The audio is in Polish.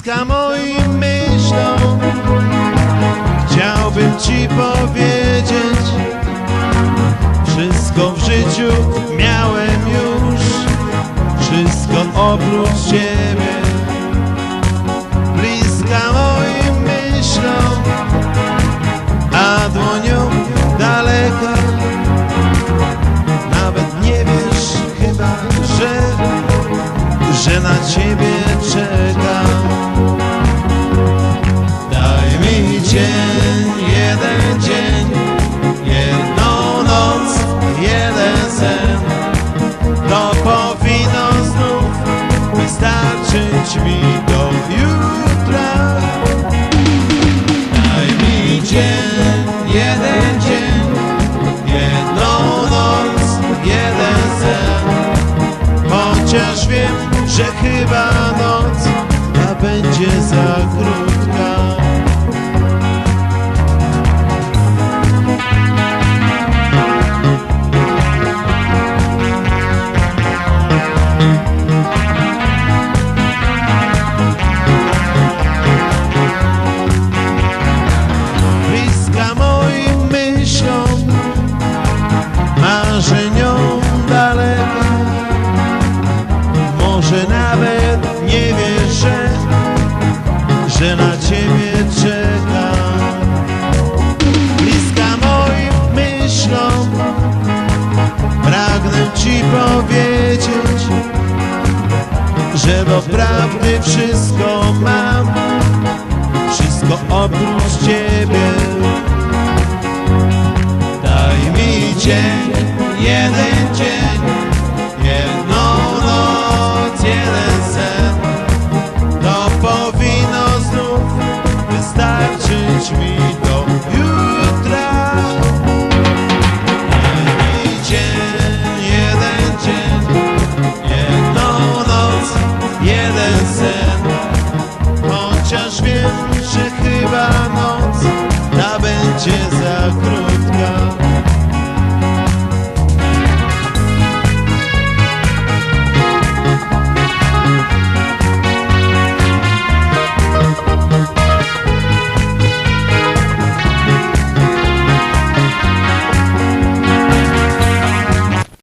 bliska moim myślom. Chciałbym ci powiedzieć, wszystko w życiu miałem już, wszystko oprócz ciebie. Jeden dzień, jedną noc, jeden sen. Chociaż wiem, że chyba noc ta będzie za krótka. Że na ciebie czekam. Bliska moim myślom, pragnę ci powiedzieć, że doprawdy wszystko mam wszystko oprócz ciebie. Daj mi dzień, jeden dzień,